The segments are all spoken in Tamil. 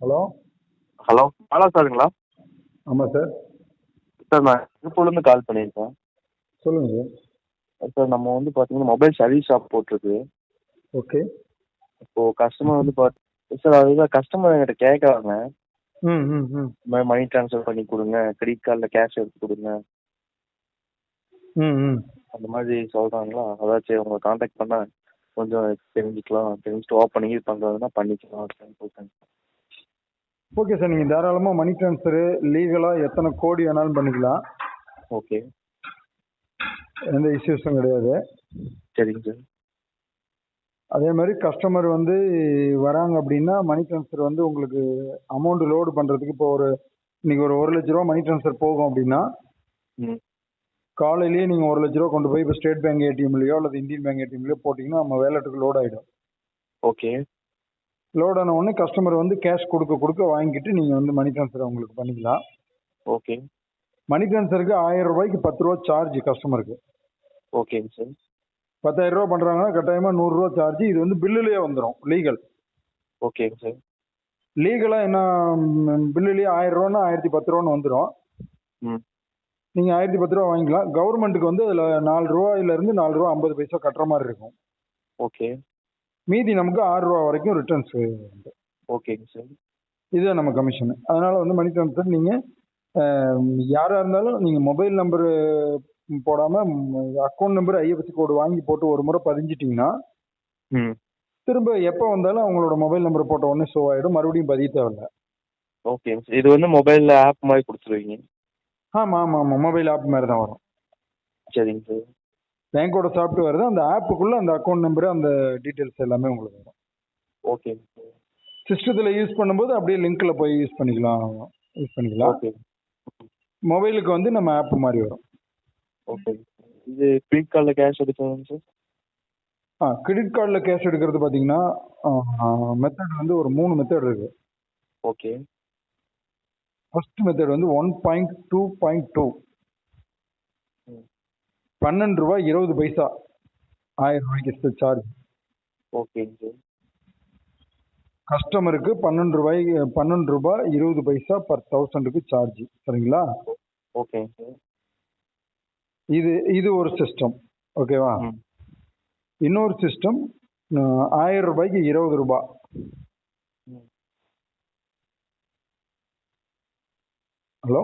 ஹலோ? ஹலோ பாலா சாருங்களா? ஆமாம் சார். சார் நான் திருப்பூர்லேருந்து கால் பண்ணியிருக்கேன். சொல்லுங்கள் சார். சார் நம்ம வந்து பார்த்தீங்கன்னா மொபைல் சர்வீஸ் ஷாப் போட்டிருக்கு. ஓகே. இப்போது கஸ்டமர் வந்து பார்த்து சார் அதுதான் கஸ்டமர் என்கிட்ட கேட்குறாங்க. ம் ம் ம். இந்த மாதிரி மணி ட்ரான்ஸ்ஃபர் பண்ணி கொடுங்க கிரெடிட் கார்டில் கேஷ் எடுத்து கொடுங்க. ம் ம். அந்த மாதிரி சொல்கிறாங்களா அதான் சரி உங்களை காண்டாக்ட் பண்ண கொஞ்சம் தெரிஞ்சுக்கலாம் தெரிஞ்சுட்டு ஓப்பனிங் இது பண்ணுறதுனா பண்ணிக்கலாம் அப்படின்னு சொல்லிட்டேன் ஓகே சார் நீங்கள் தாராளமாக மணி ட்ரான்ஸ்ஃபரு லீகலாக எத்தனை கோடி வேணாலும் பண்ணிக்கலாம். ஓகே எந்த இஷ்யூஸும் கிடையாது. சரிங்க சார் அதே மாதிரி கஸ்டமர் வந்து வராங்க அப்படின்னா மணி ட்ரான்ஸ்ஃபர் வந்து உங்களுக்கு அமௌண்ட் லோடு பண்ணுறதுக்கு இப்போ ஒரு இன்னைக்கு ஒரு ஒரு லட்ச ரூபா மணி ட்ரான்ஸ்ஃபர் போகும் அப்படின்னா ம். காலையிலேயே நீங்கள் ஒரு லட்ச ரூபா கொண்டு போய் இப்போ ஸ்டேட் பேங்க் ஏடிஎம்லையோ அல்லது இந்தியன் பேங்க் ஏடிஎம்லையோ போட்டிங்கன்னா நம்ம வேலெட்டுக்கு லோட் ஆகிடும் ஓகே லோட் ஆன உடனே கஸ்டமர் வந்து கேஷ் கொடுக்க கொடுக்க வாங்கிட்டு நீங்கள் வந்து மணி ட்ரான்ஸ்ஃபர் அவங்களுக்கு பண்ணிக்கலாம். ஓகே மணி ட்ரான்ஸ்ஃபருக்கு ஆயிரம் ரூபாய்க்கு பத்து ரூபா சார்ஜ் கஸ்டமருக்கு ஓகேங்க சார் பத்தாயிரம் ரூபா பண்ணுறாங்கன்னா கட்டாயமாக நூறுரூவா சார்ஜ் இது வந்து பில்லுலேயே வந்துடும் லீகல் ஓகேங்க சார் லீகலாக என்ன பில்லுலேயே ஆயிரம் ரூபான்னா ஆயிரத்தி பத்து ரூபான்னு வந்துடும் ம். நீங்கள் ஆயிரத்தி பத்து ரூபா வாங்கிக்கலாம். கவர்மெண்ட்டுக்கு வந்து அதில் நாலு ரூபாயிலேருந்து நாலு ரூபா ஐம்பது பைசா கட்டுற மாதிரி இருக்கும். ஓகே மீதி நமக்கு ஆறு ரூபா வரைக்கும் ரிட்டர்ன்ஸ் உண்டு. ஓகேங்க சார் இதுதான் நம்ம கமிஷன் அதனால் வந்து மணி ட்ரான்ஸ்ஃபர் நீங்கள் யாராக இருந்தாலும் நீங்கள் மொபைல் நம்பரு போடாமல் அக்கௌண்ட் நம்பர் ஐஎஃப்எஸ்சி கோடு வாங்கி போட்டு ஒரு முறை பதிஞ்சிட்டிங்கன்னா ம். திரும்ப எப்போ வந்தாலும் அவங்களோட மொபைல் நம்பர் போட்ட உடனே ஷோ ஆகிடும் மறுபடியும் பதிய தேவையில்ல. சார் இது வந்து மொபைலில் ஆப் மாதிரி கொடுத்துருவீங்க. ஆமாம் ஆமாம் ஆமாம் மொபைல் ஆப் மாதிரி தான் வரும். சரிங்க சார் பேங்க்கோட சாஃப்ட்வேர் தான் அந்த ஆப்புக்குள்ளே அந்த அக்கௌண்ட் நம்பரு அந்த டீட்டெயில்ஸ் எல்லாமே உங்களுக்கு வரும். சார் சிஸ்டத்தில் யூஸ் பண்ணும்போது அப்படியே லிங்க்கில் போய் யூஸ் பண்ணிக்கலாம். யூஸ் பண்ணிக்கலாம். ஓகே. மொபைலுக்கு வந்து நம்ம ஆப் மாதிரி வரும். ஓகே. இது கிரெடிட் கார்டில் கேஷ் எடுக்கணுங்க சார்? ஆ கிரெடிட் கார்டில் கேஷ் எடுக்கிறது பார்த்தீங்கன்னா மெத்தட் வந்து ஒரு மூணு மெத்தட் இருக்குது ஓகே. ஃபர்ஸ்ட் மெத்தட் வந்து one point two point two பன்னெண்டு ரூபாய் இருபது பைசா. ஆயிரம் ரூபாய்க்கு சார்ஜ் ஓகேங்க சார் கஸ்டமருக்கு பன்னெண்டு ரூபாய் பன்னெண்டு ரூபாய் இருபது பைசா பர் தௌசண்டுக்கு சார்ஜ் சரிங்களா? ஓகேங்க சார் இது இது ஒரு சிஸ்டம் ஓகேவா இன்னொரு சிஸ்டம் ஆயிரம் ரூபாய்க்கு இருபது ரூபாய். ஹலோ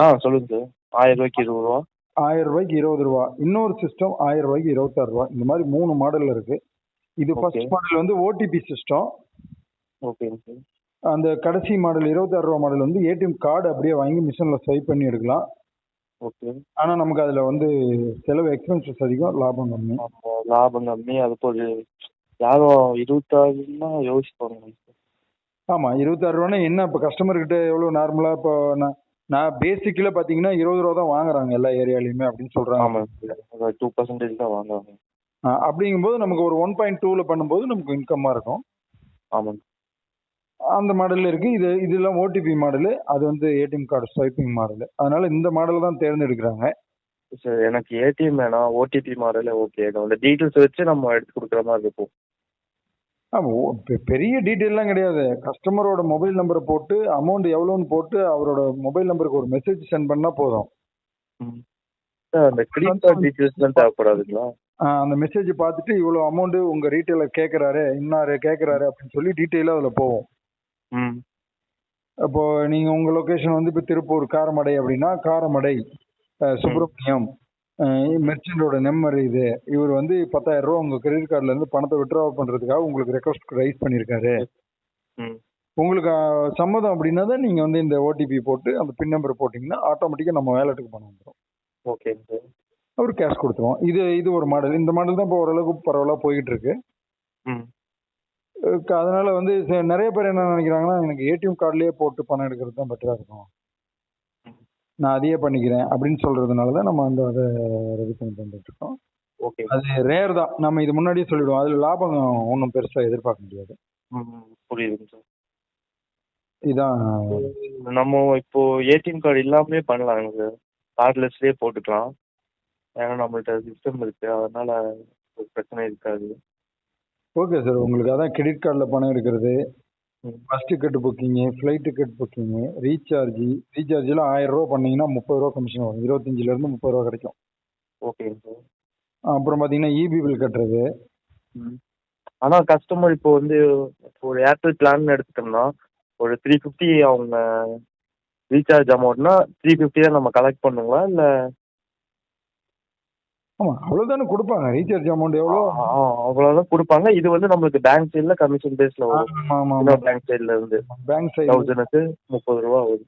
ஆ சொல்லுங்க சார் ஆயிரம் ரூபாய்க்கு இருபது ரூபா. ஆயிரம் ரூபாய்க்கு இருபது ரூபா. இன்னொரு சிஸ்டம் ஆயிரம் ரூபாய்க்கு இருபத்தாறு ரூபா. இந்த மாதிரி மூணு மாடல் இருக்கு. இது. ஃபர்ஸ்ட் மாடல் வந்து ஓடிபி சிஸ்டம் சார் அந்த கடைசி மாடல் இருபத்தாறு ரூபா மாடல் வந்து ஏடிஎம் கார்டு அப்படியே வாங்கி மிஷினில் ஸ்வைப் பண்ணி எடுக்கலாம். ஓகே ஆனால் நமக்கு அதில் வந்து செலவு எக்ஸ்பென்சஸ் அதிகம் லாபம் கம்மி. லாபம் கம்மி. அதுக்கு ஒரு யாரும் இருபத்தாறுன்னா யோசிப்பாங்க. ஆமாம் இருபத்தாறு ரூபானா என்ன? இப்போ கஸ்டமர்கிட்ட எவ்வளோ நார்மலாக இப்போ நான் நான் பேசிக்கில் பார்த்தீங்கன்னா இருபது ரூபா தான் வாங்குறாங்க எல்லா ஏரியாலையுமே அப்படின்னு சொல்கிறாங்க டூ பர்சன்டேஜ் தான் வாங்குவாங்க. அப்படிங்கும்போது நமக்கு ஒரு ஒன் பாயிண்ட் டூவில் பண்ணும்போது நமக்கு இன்கம்மாக இருக்கும். ஆமாங்க அந்த மாடல் இருக்கு. இது இதெல்லாம் ஓடிபி மாடலு அது வந்து ஏடிஎம் கார்டு ஸ்வைப்பிங் மாடலு அதனால இந்த மாடல் தான் தேர்ந்தெடுக்கிறாங்க. சார் எனக்கு ஏடிஎம் வேணாம். ஓடிபி மாடலே ஓகே அந்த டீட்டெயில்ஸ் வச்சு நம்ம எடுத்து கொடுக்குற மாதிரி இருக்கும். பெரிய டீட்டெயிலாம் கிடையாது. கஸ்டமரோட மொபைல் நம்பரை போட்டு அமௌண்ட் எவ்வளோன்னு போட்டு அவரோட மொபைல் நம்பருக்கு ஒரு மெசேஜ் சென்ட் பண்ணால் போதும். அந்த கிரெடிட் கார்டு டீட்டெயில்ஸ்லாம் தேவைப்படாதுங்களா? ஆஹ் அந்த மெசேஜ் பார்த்துட்டு இவ்வளோ அமௌண்ட் உங்கள் ரீட்டெயிலர் கேட்குறாரு இன்னாரு கேட்குறாரு அப்படின்னு சொல்லி டீட்டெயிலாக அதில் போகும். ம். இப்போ நீங்கள் உங்கள் லொக்கேஷன் வந்து இப்போ திருப்பூர் காரமடை அப்படின்னா காரமடை சுப்பிரமணியம். மெர்ச்சண்டோட நம்பர் இது. இவர் வந்து பத்தாயிரம் ரூபா உங்கள் கிரெடிட் கார்டுல இருந்து பணத்தை விட்ரா பண்ணுறதுக்காக உங்களுக்கு ரெக்வஸ்ட் ரைஸ் பண்ணியிருக்காரு ம். உங்களுக்கு சம்மதம் அப்படின்னா தான் நீங்கள் வந்து இந்த ஓடிபி போட்டு அந்த பின் நம்பர் போட்டிங்கன்னா ஆட்டோமேட்டிக்காக நம்ம வேலெட்டுக்கு பணம் வந்துடும் சார் அவர் கேஷ் கொடுத்துருவோம் இது இது ஒரு மாடல் இந்த மாடல் தான் இப்போ ஓரளவுக்கு பரவாயில்ல போயிட்டு இருக்கு அதனால வந்து நிறைய பேர் என்ன நினைக்கிறாங்கன்னா எனக்கு ஏடிஎம் கார்டுலேயே போட்டு பணம் எடுக்கிறது தான் பெட்டராக இருக்கும். நான் அதையே பண்ணிக்கிறேன் அப்படின்னு சொல்றதுனால தான் நம்ம அந்த அதை ரெடி பண்ணி தந்துட்டு இருக்கோம் ஓகே அது ரேர் தான். நம்ம இது முன்னாடியே சொல்லிடுவோம். அதில் லாபம் ஒன்றும் பெருசாக எதிர்பார்க்க முடியாது. ம் புரியுதுங்க சார். இதான். நம்ம இப்போ ஏடிஎம் கார்டு இல்லாமலே பண்ணலாங்க சார். கார்ட்லெஸ்லேயே போட்டுக்கலாம். ஏன்னா நம்மள்ட்ட சிஸ்டம் இருக்கு. அதனால ஒரு பிரச்சனை இருக்காது. ஓகே சார் உங்களுக்கு அதான் கிரெடிட் கார்டில் பணம் எடுக்கிறது. Bus ticket booking flight ticket புக்கிங்கு ரீசார்ஜ் ரீசார்ஜ்லாம் ஆயிரம் ரூபா பண்ணீங்கன்னா முப்பது ரூபா கமிஷன் வரும். இருபத்தஞ்சில இருந்து முப்பது ரூபா கிடைக்கும். ஓகேங்க சார் அப்புறம் பார்த்தீங்கன்னா இபி பில் கட்டுறது. ம். ஆனால் கஸ்டமர் இப்போ வந்து இப்போ ஒரு ஏர்டெல் பிளான் எடுத்துட்டோம்னா ஒரு த்ரீ ஃபிஃப்டி அவங்க ரீசார்ஜ் அமௌண்ட்னா த்ரீ ஃபிஃப்டி தான் நம்ம கலெக்ட் பண்ணுங்களா? இல்லை ஆமாம் அவ்வளோதானே கொடுப்பாங்க? ரீசார்ஜ் அமௌண்ட் எவ்வளோ? அவ்வளோதான் கொடுப்பாங்க. இது வந்து நம்மளுக்கு பேங்க் சைடில் கமிஷன் பேஸில் வரும். பேங்க் சைடில் இருந்து பேங்க் சைடு தௌசண்ட்க்கு முப்பது ரூபா ஆகுது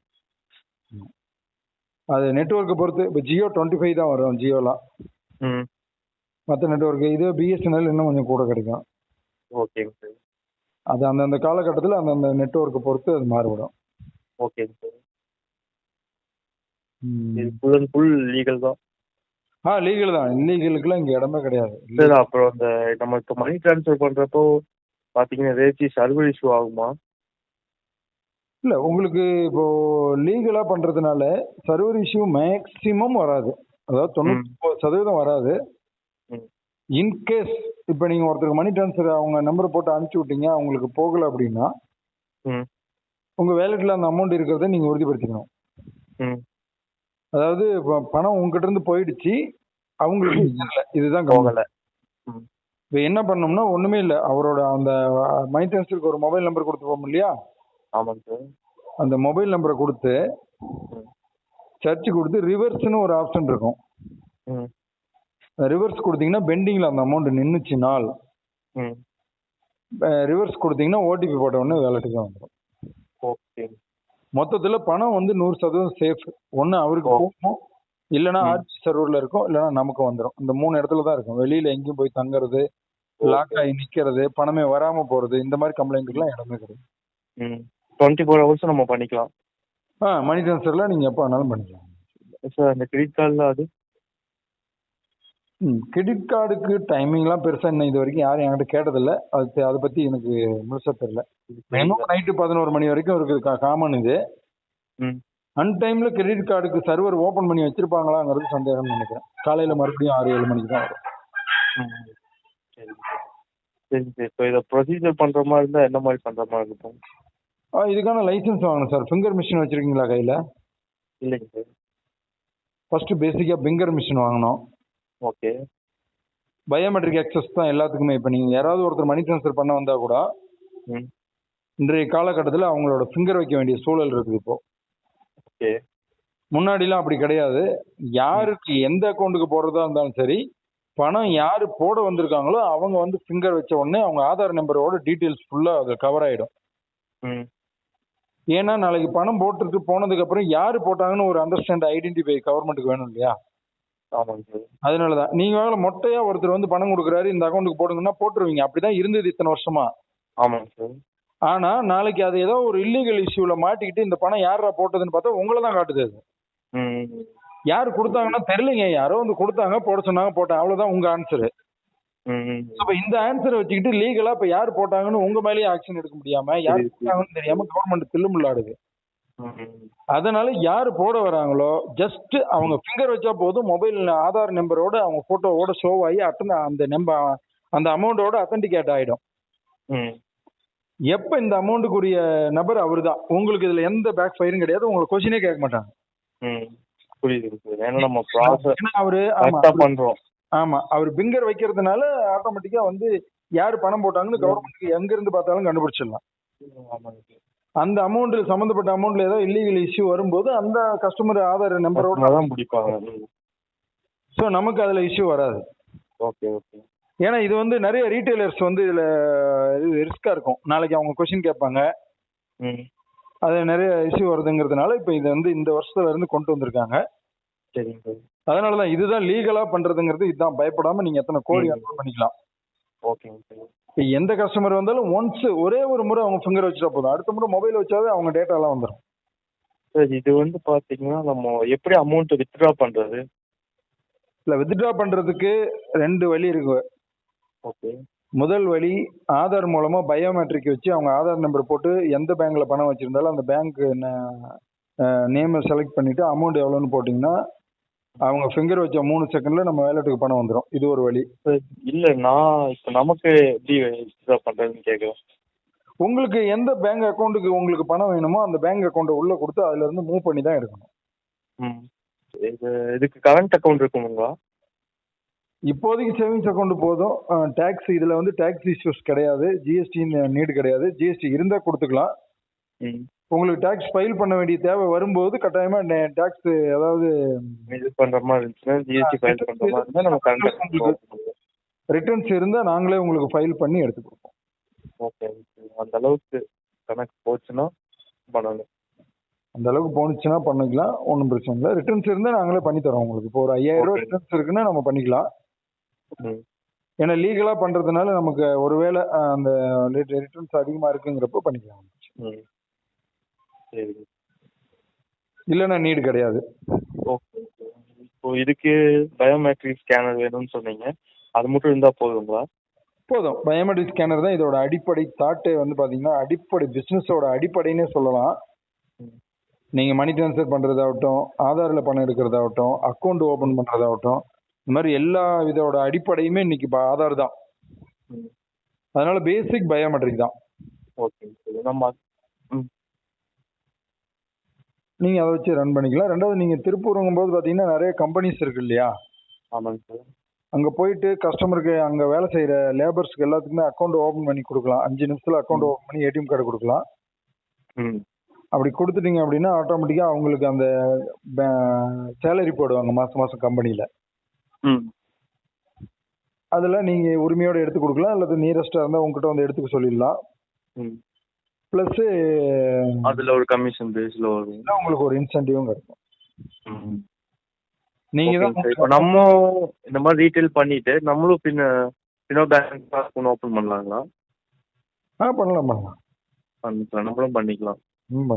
அது நெட்ஒர்க்கை பொறுத்து இப்போ ஜியோ டுவெண்ட்டி ஃபைவ் தான் வரும் ஜியோலாம். ம். மற்ற நெட்ஒர்க்கு இது பிஎஸ்என்எல் இன்னும் கொஞ்சம் கூட கிடைக்கும். ஓகேங்க சார் அது அந்தந்த காலகட்டத்தில் அந்தந்த நெட்ஒர்க்கை பொறுத்து அது மாறுபடும். ஓகேங்க சார் ம். இது ஃபுல் அண்ட் ஃபுல் லீகல் தான். ஆ லீகல் தான். இல்லீகலுக்குலாம் இங்கே இடமே கிடையாது. சார் அப்புறம் அந்த நம்ம இப்போ மணி ட்ரான்ஸ்ஃபர் பண்ணுறப்போ பார்த்தீங்கன்னா ஏதாச்சும் சர்வர் இஷ்யூ ஆகுமா? இல்லை உங்களுக்கு இப்போ லீகலாக பண்ணுறதுனால சர்வர் இஷ்யூ மேக்ஸிமம் வராது. அதாவது ஒன்பது சதவீதம் வராது. இன்கேஸ் இப்போ நீங்கள் ஒருத்தருக்கு மணி ட்ரான்ஸ்ஃபர் அவங்க நம்பரை போட்டு அனுப்பிச்சி விட்டீங்க அவங்களுக்கு போகலை அப்படின்னா ம். உங்கள் வேலெட்டில் அந்த அமௌண்ட் இருக்கிறத நீங்கள் உறுதிப்படுத்திக்கணும். அதாவது பணம் உங்ககிட்ட இருந்து போயிடுச்சு. அவங்களுக்கு இல்லை இதுதான் கவலை போகலை. இப்போ என்ன பண்ணோம்னா ஒன்றுமே இல்லை. அவரோட அந்த மணி ட்ரான்ஸ்ஃபருக்கு ஒரு மொபைல் நம்பர் கொடுத்துப்போம் இல்லையா? ஆமாங்க சார். அந்த மொபைல் நம்பரை கொடுத்து சர்ச் கொடுத்து ரிவர்ஸ்னு ஒரு ஆப்ஷன் இருக்கும். ரிவர்ஸ் கொடுத்தீங்கன்னா பெண்டிங்கில் அந்த அமௌண்ட் நின்றுச்சுனால் ம். ரிவர்ஸ் கொடுத்தீங்கன்னா ஓடிபி போட்ட உடனே வேலெட்டுக்கு வந்துடும் ஓகே. மொத்தத்தில் பணம் வந்து நூறு சதவீதம் சேஃப் ஒன்று அவருக்கு. போகும் இல்லைன்னா. ஆர்ச்சி சர்வரில் இருக்கும் இல்லைன்னா நமக்கு வந்துடும் இந்த மூணு இடத்துல தான் இருக்கும். வெளியில் எங்கேயும் போய் தங்குறது லாக் ஆகி நிற்கிறது பணமே வராமல் போகிறது இந்த மாதிரி கம்ப்ளைண்ட்டுக்குலாம் இடமே கிடையாது. டுவெண்ட்டி ஃபோர் ஹவர்ஸும் நம்ம பண்ணிக்கலாம். ஆ மணி ட்ரான்ஸ்ஃபரில் நீங்கள் எப்போ வேணாலும் பண்ணிக்கலாம். சார் அந்த கிரெடிட் கார்டில் அது ம் கிரெடிட் கார்டுக்கு டைமிங்லாம் பெருசாக இன்னும் இது வரைக்கும் யாரும் என்கிட்ட கேட்டதில்ல. அது அதை பற்றி எனக்கு முழுசாக தெரியல. மினிமம் நைட்டு பதினோரு மணி வரைக்கும் இருக்குது காமன் இது. ம். அன்டைமில் கிரெடிட் கார்டுக்கு சர்வர் ஓப்பன் பண்ணி வச்சிருப்பாங்களாங்கிறது சந்தேகம்னு நினைக்கிறேன். காலையில் மறுபடியும் ஆறு ஏழு மணிக்கு தான் வரும். சார் சரி. சார் இப்போ இதை ப்ரொசீஜர் பண்ணுற மாதிரி இருந்தால் என்ன மாதிரி பண்ணுற மாதிரி இருக்கும்? ஆ இதுக்கான லைசன்ஸ் வாங்கணும் சார். ஃபிங்கர் மிஷின் வச்சுருக்கீங்களா கையில்? இல்லைங்க சார். ஃபஸ்ட்டு பேசிக்காக ஃபிங்கர் மிஷின் வாங்கணும். ஓகே. பயோமெட்ரிக் ஆக்சஸ் தான் எல்லாத்துக்குமே. இப்போ நீங்கள் யாராவது ஒருத்தர் மணி ட்ரான்ஸ்ஃபர் பண்ண வந்தால் கூட ம். இன்றைய காலகட்டத்தில் அவங்களோட ஃபிங்கர் வைக்க வேண்டிய சூழல் இருக்குது இப்போ. ஓகே. முன்னாடிலாம் அப்படி கிடையாது. யாருக்கு எந்த அக்கௌண்ட்டுக்கு போடுறதா இருந்தாலும் சரி பணம் யார் போட வந்திருக்காங்களோ அவங்க வந்து ஃபிங்கர் வச்ச உடனே அவங்க ஆதார் நம்பரோட டீட்டெயில்ஸ் ஃபுல்லாக அது கவர் ஆகிடும் ம். ஏன்னா நாளைக்கு பணம் போட்டுட்டு போனதுக்கு அப்புறம் யார் போட்டாங்கன்னு ஒரு அண்டர்ஸ்டாண்ட் ஐடென்டிஃபை கவர்மெண்ட்டுக்கு வேணும் இல்லையா? ஆமாங்க சார் அதனால தான் நீங்க மொட்டையா ஒருத்தர் வந்து பணம் கொடுக்குறாரு இந்த அக்கௌண்ட்டுக்கு போடுங்கன்னா போட்டுருவீங்க. அப்படிதான் இருந்தது இத்தனை வருஷமா. ஆமாங்க சார் ஆனா நாளைக்கு அது ஏதோ ஒரு இல்லீகல் இஷ்யூல மாட்டிக்கிட்டு இந்த பணம் யாரா போட்டதுன்னு பார்த்தா உங்களை தான் காட்டுது அது. யார் கொடுத்தாங்கன்னா தெரியலைங்க. யாரோ வந்து கொடுத்தாங்க போட சொன்னாங்க போட்டேன். அவ்வளவுதான் உங்க ஆன்சர் அப்ப இந்த ஆன்சரை வச்சுக்கிட்டு லீகலா இப்ப யார் போட்டாங்கன்னு உங்க மேலேயே ஆக்ஷன் எடுக்க முடியாம யார். போட்டாங்கன்னு தெரியாம கவர்மெண்ட் தில்லுமுள்ளாடுது. அதனால யார் போட வராங்களோ ஜஸ்ட் அவங்க ஃபிங்கர் வச்சா போதும் மொபைல் ஆதார் நம்பரோட அவங்க போட்டோவோட ஷோ ஆகி அட்டன் அந்த நம்பர் அந்த அமௌண்ட்டோட அத்தன்டிகேட் ஆயிடும். எப்ப இந்த அமௌண்ட்டுக்குரிய நபர் அவர் தான் உங்களுக்கு இதுல எந்த பேக் ஃபயரும் கிடையாது உங்களுக்கு கொஸ்டினே கேட்க மாட்டாங்க. அவரு ஆமா அவர் பிங்கர் வைக்கிறதுனால ஆட்டோமேட்டிக்கா வந்து யார் பணம் போட்டாங்கன்னு கவர்மெண்ட்டுக்கு எங்க இருந்து பார்த்தாலும் கண்டுபிடிச்சிடலாம். அந்த அமௌண்ட் சம்பந்தப்பட்ட அமௌண்ட்ல ஏதோ இல்லீகல் இஷ்யூ வரும்போது அந்த கஸ்டமர் ஆதார் நம்பரோட தான் பிடிப்பாங்க ஸோ நமக்கு அதுல இஷ்யூ வராது. Okay okay. ஏன்னா இது வந்து நிறைய ரீட்டைலர்ஸ் வந்து இதுல இது ரிஸ்கா இருக்கும். நாளைக்கு அவங்க கொஸ்டின் கேட்பாங்க. ம். அது நிறைய இஷ்யூ வருதுங்கிறதுனால இப்போ இது வந்து இந்த வருஷத்துல இருந்து கொண்டு வந்திருக்காங்க. சரிங்க சார் அதனால தான் இதுதான் லீகலா பண்றதுங்கிறது இதுதான். பயப்படாம நீங்க எத்தனை கோடி. அப்லோட் பண்ணிக்கலாம். ஓகேங்க சார் எந்த கஸ்டமர் வந்தாலும் ஒன்ஸ் ஒரே ஒரு முறை அவங்க ஃபிங்கர் வச்சுட்டா போதும். அடுத்த முறை மொபைல் வச்சாவே அவங்க டேட்டா எல்லாம் வந்துடும் சார் இது வந்து பார்த்தீங்கன்னா நம்ம எப்படி அமௌண்ட் வித்ட்ரா பண்ணுறது இல்ல வித்ட்ரா பண்றதுக்கு ரெண்டு வழி இருக்கு. ஓகே முதல் வழி ஆதார் மூலமா பயோமெட்ரிக் வச்சு அவங்க ஆதார் நம்பர் போட்டு எந்த பேங்க்ல பணம் வச்சிருந்தாலும் அந்த பேங்க் நேமை செலக்ட் பண்ணிட்டு அமௌண்ட் எவ்வளோன்னு போட்டிங்கன்னா அவங்க ஃபிங்கர் வச்ச மூணு செகண்ட்ல நம்ம வேலெட்டுக்கு பணம் வந்துடும் இது ஒரு வழி. இல்லை நான் இப்போ நமக்கு எப்படி வித்ட்ரா பண்ணுறதுன்னு கேட்குறேன் உங்களுக்கு எந்த பேங்க் அக்கௌண்ட்டுக்கு உங்களுக்கு பணம் வேணுமோ அந்த பேங்க் அக்கௌண்ட்டை உள்ள கொடுத்து அதுல இருந்து மூவ் பண்ணி தான் எடுக்கணும். இதுக்கு கரண்ட் அக்கௌண்ட் இருக்குங்களா? இப்போதைக்கு சேவிங்ஸ் அக்கௌண்ட் போதும். டேக்ஸ் இதுல வந்து டேக்ஸ் இஷ்யூஸ் கிடையாது. ஜிஎஸ்டி நீடு கிடையாது. ஜிஎஸ்டி இருந்தா கொடுத்துக்கலாம். உங்களுக்கு டேக்ஸ் ஃபைல் பண்ண வேண்டிய தேவை வரும்போது கட்டாயமா டேக்ஸ் அதாவது இது பண்ணுற மாதிரி இருந்துச்சுன்னா ஜிஎஸ்டி ஃபைல் பண்ணுற மாதிரி இருந்தால் நம்ம ரிட்டர்ன்ஸ் இருந்தா நாங்களே உங்களுக்கு ஃபைல் பண்ணி எடுத்து கொடுப்போம். ஓகே அந்த அளவுக்கு கணக்கு போச்சுன்னா பண்ணணும் அந்த அளவுக்கு போனுச்சுன்னா பண்ணிக்கலாம். ஒன்றும் பிரச்சனை இல்லை. ரிட்டர்ன்ஸ் இருந்தா நாங்களே பண்ணி தரோம் உங்களுக்கு. இப்போ ஒரு ஐயாயிரம் Okay. ரிட்டர்ன்ஸ் இருக்குன்னா நம்ம பண்ணிக்கலாம். ஏன்னா லீகலா பண்றதுனால நமக்கு ஒருவேளை அந்த ரிட்டர்ன்ஸ் அதிகமா இருக்குங்கிறப்ப பண்ணிக்கலாம். ம் சரி இல்லைன்னா நீடு கிடையாது. ஓகே இப்போ இதுக்கு பயோமெட்ரிக் ஸ்கேனர் வேணும்னு சொன்னீங்க. அது மட்டும் இருந்தால் போதுங்களா? போதும். பயோமெட்ரிக் ஸ்கேனர் தான் இதோட அடிப்படை தாட்டே வந்து பாத்தீங்கன்னா அடிப்படை பிசினஸோட அடிப்படைன்னே சொல்லலாம். ம். நீங்க மணி ட்ரான்ஸ்ஃபர் பண்றதாகட்டும் ஆதார்ல பணம் எடுக்கிறதாகட்டும் அக்கௌண்ட் ஓபன் பண்றதாகட்டும் இந்த மாதிரி எல்லா இதோட அடிப்படையுமே இன்னைக்கு ப- ஆதார் தான். அதனால பேசிக் பயோமெட்ரிக் தான். ஓகே ஓகே நம்ம ம். நீங்க அதை வச்சு ரன் பண்ணிக்கலாம். ரெண்டாவது நீங்க திருப்பூருங்கும் போது பாத்தீங்கன்னா நிறைய கம்பெனிஸ் இருக்கு இல்லையா? ஆமாங்க சார் அங்க போயிட்டு கஸ்டமருக்கு அங்க வேலை செய்யற லேபர்ஸ்க்கு எல்லாத்துக்குமே அக்கௌண்ட் ஓபன் பண்ணி கொடுக்கலாம். அஞ்சு நிமிஷத்துல அக்கௌண்ட் ஓபன் பண்ணி ஏடிஎம் கார்டு கொடுக்கலாம். ம். அப்படி கொடுத்துட்டீங்க அப்படின்னா ஆட்டோமேட்டிக்கா அவங்களுக்கு அந்த சேலரி போடுவாங்க மாசம் மாசம் கம்பெனில ம். அதுல நீங்க உரிமையோட எடுத்து கொடுக்கலாம். அல்லது நியரஸ்டா இருந்தா உங்ககிட்ட வந்து எடுத்துக்க சொல்லிடலாம். ம். பிளஸ் அதில் ஒரு கமிஷன் பேஸில் வரும் உங்களுக்கு ஒரு இன்சென்டிவும் கிடைக்கும். நீங்க சார். இப்போ தான் நம்ம இந்த மாதிரி ரீட்டைல் பண்ணிட்டு நம்மளும் பின்ன பின்னோ பேங்க் அக்கௌண்ட் ஓப்பன் பண்ணலாங்களா? ஆ பண்ணலாம் பண்ணலாம். பண்ணிக்கலாம் நம்மளும் பண்ணிக்கலாம். ம்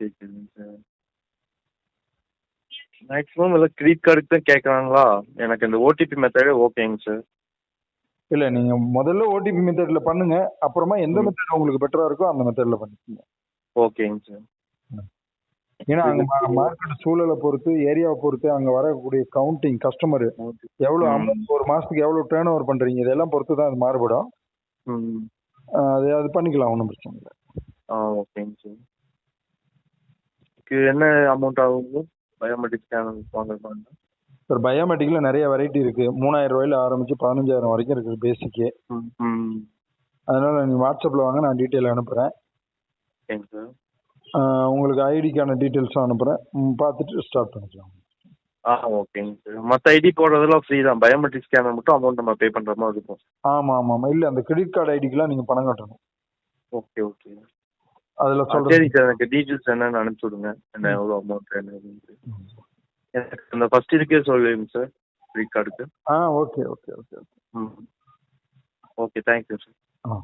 சரி சரிங்க சார் மேக்ஸிமம் எல்லாம் கிரெடிட் கார்டுக்கு தான் கேட்குறாங்களா எனக்கு இந்த ஓடிபி மெத்தடே ஓகேங்க சார் இல்ல நீங்க முதல்ல ஓடிபி மெத்தட்ல பண்ணுங்க. அப்புறமா எந்த. மெத்தட் உங்களுக்கு பெட்டரா இருக்கோ அந்த மெத்தட்ல பண்ணிக்கோங்க. ஓகேங்க சார். ஏன்னா அங்க மார்க்கெட் சூழலை பொறுத்து ஏரியாவை பொறுத்து அங்க வரக்கூடிய கவுண்டிங் கஸ்டமர் எவ்வளவு ஒரு மாசத்துக்கு எவ்வளவு டேர்ன் ஓவர் பண்றீங்க இதெல்லாம் பொறுத்து தான் அது மாறுபடும். அது அது பண்ணிக்கலாம் ஒன்றும் பிரச்சனை இல்லை. ஆ ஓகேங்க சார். இதுக்கு என்ன அமௌண்ட் ஆகுங்க பயோமெட்ரிக் ஸ்கேனர் வாங்குறதா சார் பயோமெட்ரிக்ல நிறைய வெரைட்டி இருக்கு. மூணாயிரம் ரூபாயில ஆரம்பிச்சு பதினஞ்சாயிரம் வரைக்கும் இருக்குது பேசிக்கு ம் ம். அதனால நீங்க வாட்ஸ்அப்ல வாங்க நான் டீட்டெயில் அனுப்புறேன். ஓகேங்க சார் உங்களுக்கு ஐடிக்கான டீட்டெயில்ஸும் அனுப்புறேன். ம், பார்த்துட்டு ஸ்டார்ட் பண்ணிக்கலாம். ஆ ஓகேங்க சார் மற்ற ஐடி போடுறதெல்லாம் ஃப்ரீ தான். பயோமெட்ரிக் ஸ்கேனர் மட்டும் அமௌண்ட் நம்ம பே பண்ணுற மாதிரி இருக்கும். ஆமா ஆமா ஆமா. இல்ல அந்த கிரெடிட் கார்டு ஐடிக்கெல்லாம் நீங்க பணம் கட்டணும். ஓகே ஓகே அதுல ஆ, சொல்றேன். சரிங்க சார் எனக்கு டீட்டெயில்ஸ் என்னன்னு அனுப்பிச்சி விடுங்க என்ன எவ்வளோ அமௌண்ட் என்ன. எனக்கு இந்த ஃபர்ஸ்ட் இதுக்கே சொல்லுங்க சார் கிரெடிட் கார்டுக்கு ஆ ஓகே ஓகே ஓகே ஓகே ம். ஓகே தேங்க்யூ சார் ஆ.